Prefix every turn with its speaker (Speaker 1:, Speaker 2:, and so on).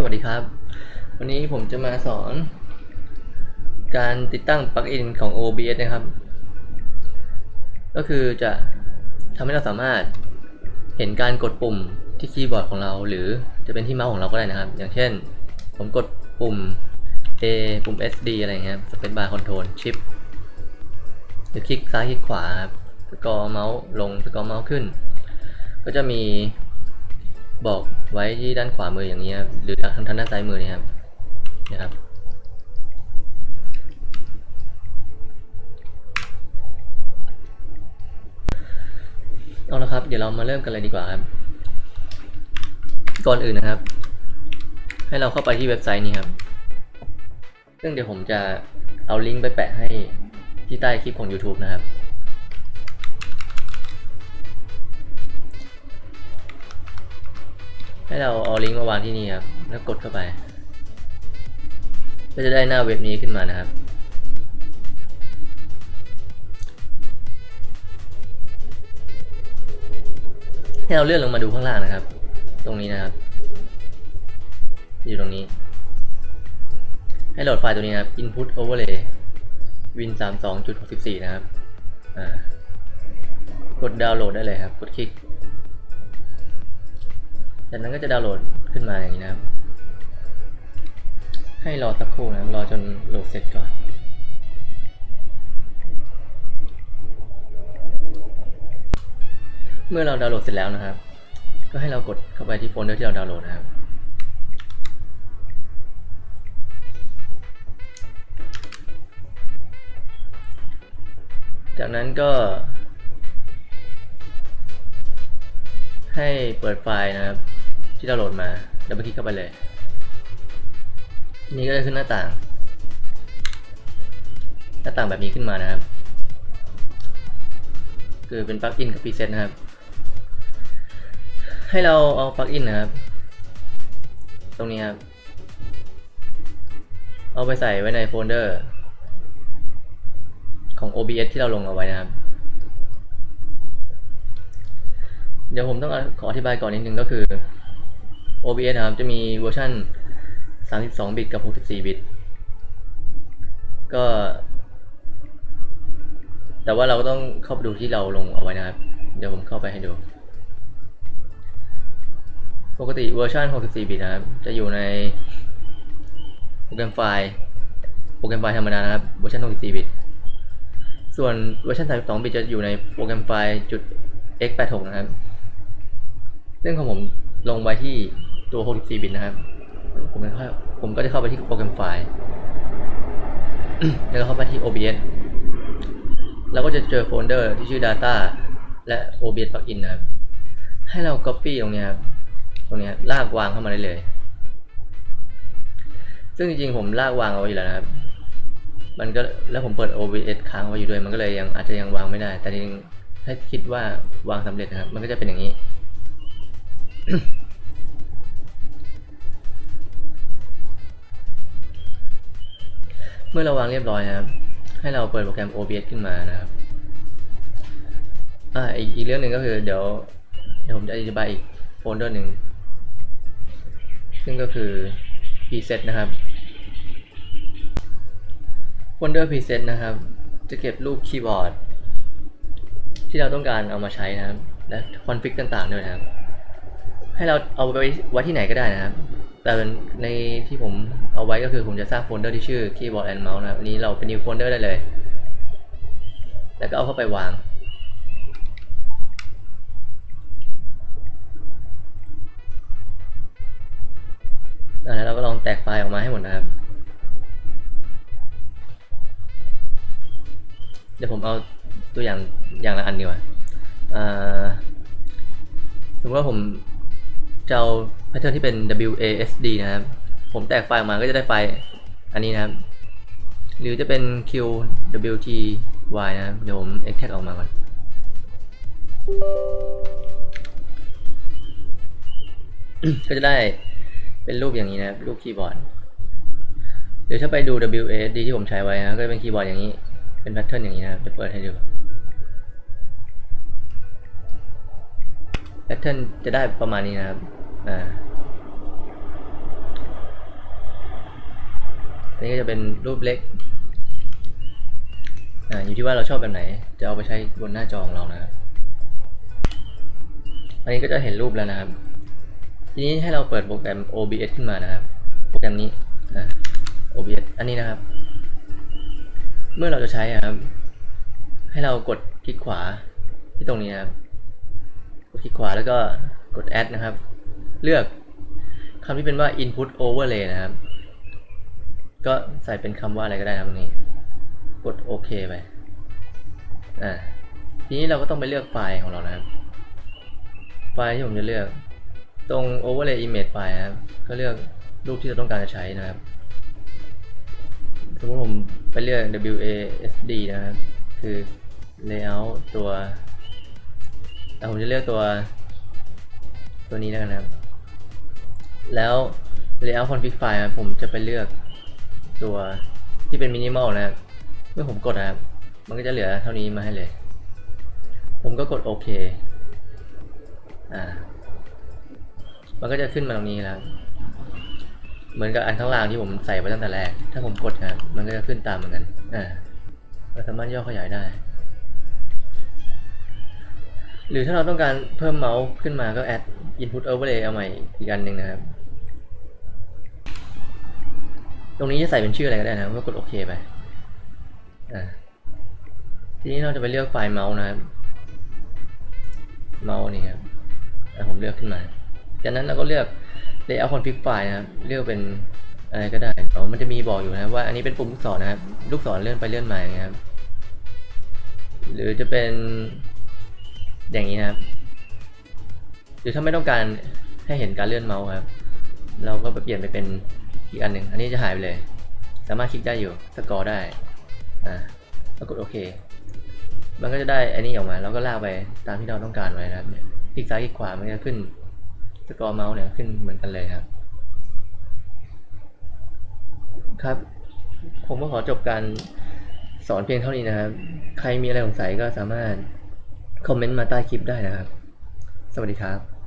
Speaker 1: สวัสดีครับ วันนี้ผมจะมาสอน การติดตั้งปลั๊กอินของ OBS นะครับ ก็คือจะทำให้เราสามารถเห็นการกดปุ่มที่คีย์บอร์ดของเรา หรือจะเป็นที่เมาส์ของเราก็ได้นะครับ อย่างเช่น ผมกดปุ่ม A ปุ่ม SD อะไรเงี้ยครับ Space Bar Control Shift หรือคลิกซ้ายคลิกขวาครับสกอเมาส์ลงสกอเมาส์ขึ้น ก็จะมี บอกไว้ที่ด้านขวามืออย่างนี้ครับหรือทางทางด้านซ้ายมือนี่ครับนะครับ เอาละครับ เดี๋ยวเรามาเริ่มกันเลยดีกว่าครับ ก่อนอื่นนะครับ ให้เราเข้าไปที่เว็บไซต์นี้ครับ ซึ่งเดี๋ยวผมจะเอาลิงก์ไปแปะให้ที่ใต้คลิปของ YouTube นะครับ ให้เราเอาลิงก์มาวางที่นี่ครับ แล้วกดเข้าไป ก็จะได้หน้าเว็บนี้ขึ้นมานะครับ ให้เราเลื่อนลงมาดูข้างล่างนะครับ ตรงนี้นะครับ อยู่ตรงนี้ ให้โหลดไฟล์ตัวนี้นะครับ input overlay win 32.64 นะครับ กดดาวน์โหลดได้เลยครับ กดคลิก จากนั้นก็จะดาวน์โหลดขึ้นมาอย่างนี้นะครับ ให้รอสักครู่นะครับ รอจนโหลดเสร็จก่อน เมื่อเราดาวน์โหลดเสร็จแล้วนะครับ ก็ให้เรากดเข้าไปที่โฟลเดอร์ที่เราดาวน์โหลดนะครับจากนั้นก็ ให้เปิดไฟล์นะครับ ที่ดาวน์โหลดมาดับเบิลคลิกเข้าไปเลย นี่ก็จะขึ้นหน้าต่าง หน้าต่างแบบนี้ขึ้นมานะครับ คือเป็นปลั๊กอินกับพรีเซตนะครับ ให้เราเอาปลั๊กอินนะครับ ตรงนี้ครับ เอาไปใส่ไว้ในโฟลเดอร์ของ OBS ที่เราลงเอาไว้นะครับ เดี๋ยวผมต้องขออธิบายก่อนนิดนึงก็คือ OBS นะครับ จะมีเวอร์ชัน32 บิตกับ 64 บิต ก็ แต่ว่าเราก็ต้องเข้าไปดูที่เราลงเอาไว้นะครับ เดี๋ยวผมเข้าไปให้ดู ปกติเวอร์ชัน64 บิตนะครับ จะอยู่ในโปรแกรมไฟล์ โปรแกรมไฟล์ธรรมดานะครับ เวอร์ชัน64 บิต ส่วนเวอร์ชัน32 บิตจะอยู่ในโปรแกรมไฟล์จุด x86 นะครับ ซึ่งของผมลงไว้ที่ ตัว 64 บิตนะครับ ผมก็เข้าผมก็จะเข้าไปที่โปรแกรมไฟล์ แล้วก็เข้าไปที่ OBS เราก็จะเจอโฟลเดอร์ที่ชื่อ data และ OBS plugin นะครับ ให้เรา copy ตรงเนี้ยครับ ตรงเนี้ยลากวางเข้ามาได้เลย ซึ่งจริงๆ ผมลากวางเอาไว้อยู่แล้วนะครับ มันก็แล้วผมเปิด OBS ค้างไว้อยู่ด้วย มันก็เลยยังอาจจะยังวางไม่ได้ แต่จริงถ้าคิดว่าวางสำเร็จนะครับ มันก็จะเป็นอย่างนี้ เมื่อเราวางเรียบร้อยนะครับ ให้เราเปิดโปรแกรม OBS ขึ้นมานะครับอ่าอีกอีกเรื่องหนึ่งก็คือเดี๋ยวเดี๋ยวผมจะอธิบายอีกโฟลเดอร์หนึ่งซึ่งก็คือ preset นะครับโฟลเดอร์ preset นะครับ จะเก็บรูปคีย์บอร์ด ที่เราต้องการเอามาใช้นะครับ และคอนฟิกต่างๆด้วยนะครับ ให้เราเอาไปไว้ที่ไหนก็ได้นะครับ แต่ในที่ผมเอาไว้ก็คือผมจะสร้างโฟลเดอร์ที่ชื่อ keyboard and mouse นะครับอันนี้เราเป็น new folder ได้เลย แล้วก็เอาเข้าไปวาง แล้วเราก็ลองแตกไฟล์ออกมาให้หมดนะครับ เดี๋ยวผมเอาตัวอย่างอย่างละอันดีกว่าอ่าสมมติว่าผมจะเอา แพทเทิร์นที่เป็น WASD นะครับ ผมแตกไฟล์ออกมาก็จะได้ไฟล์อันนี้นะครับ หรือจะเป็น QWTY นะครับ เดี๋ยวผม extract ออกมาก่อน ก็จะได้เป็นรูปอย่างนี้นะครับ รูปคีย์บอร์ด เดี๋ยวถ้าไปดู WASD ที่ผมใช้ไว้นะ ก็จะเป็นคีย์บอร์ดอย่างนี้ เป็นแพทเทิร์นอย่างนี้นะครับจะเปิดให้ดูแพทเทิร์นจะได้ประมาณนี้นะครับ นนี้ก็จะเป็นรูปเล็กอ่าอยู่ที่ว่าเราชอบแบบไหน จะเอาไปใช้บนหน้าจอของเรานะครับ อันนี้ก็จะเห็นรูปแล้วนะครับ ทีนี้ให้เราเปิดโปรแกรม OBS ขึ้นมานะครับ โปรแกรมนี้อ่า OBS อันนี้นะครับ เมื่อเราจะใช้ครับ ให้เรากดคลิกขวาที่ตรงนี้นะครับ กดคลิกขวาแล้วก็กด add นะครับ เลือกคำที่เป็นว่า input overlay นะครับ ก็ใส่เป็นคำว่าอะไรก็ได้นะตรงนี้ กดโอเคไปอ่าทีนี้เราก็ต้องไปเลือกไฟล์ของเรานะครับ ไฟล์ที่ผมจะเลือก ตรง overlay image ไฟล์นะครับ ก็เลือกรูปที่เราต้องการจะใช้นะครับ สมมติผมไปเลือก WASD นะครับ คือ layout ตัวแต่ผมจะเลือกตัวตัวนี้แล้วกันนะครับ แล้ว layout config file ครับผมจะไปเลือกตัวที่เป็น minimal นะครับ เมื่อผมกดนะครับ มันก็จะเหลือเท่านี้มาให้เลย ผมก็กดโอเค อ่า มันก็จะขึ้นมาตรงนี้แล้ว เหมือนกับอันข้างล่างที่ผมใส่ไว้ตั้งแต่แรก ถ้าผมกดนะครับมันก็จะขึ้นตามเหมือนกัน อ่าเราสามารถย่อขยายได้ หรือถ้าเราต้องการเพิ่มเมาส์ขึ้นมาก็ add input overlay เอาใหม่อีกอันหนึ่งนะครับ ตรงนี้จะใส่เป็นชื่ออะไรก็ได้นะครับก็กดโอเคไปทีนี้เราจะไปเลือกไฟล์เมาส์นะครับ เมาส์นี่ครับผมเลือกขึ้นมาจากนั้นเราก็เลือก layout config file นะครับ เลือกเป็นอะไรก็ได้เดี๋ยวมันจะมีบอกอยู่นะว่าอันนี้เป็นปุ่มลูกศรนะครับ ลูกศรเลื่อนไปเลื่อนมาอย่างเงี้ครับ หรือจะเป็นอย่างนี้นะครับ หรือถ้าไม่ต้องการให้เห็นการเลื่อนเมาส์ครับ เราก็ไปเปลี่ยนไปเป็น อีกอันหนึ่งอันนี้จะหายไปเลย สามารถคลิกได้อยู่สกอร์ได้อ่าแล้วกดโอเค มันก็จะได้อันนี้ออกมาแล้วก็ลากไปตามที่เราต้องการไว้นะครับเนี่ยคลิกซ้ายคลิกขวามันจะขึ้นสกอร์เมาส์เนี่ยขึ้นเหมือนกันเลยครับ ครับ ผมก็ขอจบการสอนเพียงเท่านี้นะครับ ใครมีอะไรสงสัยก็สามารถคอมเมนต์มาใต้คลิปได้นะครับ สวัสดีครับ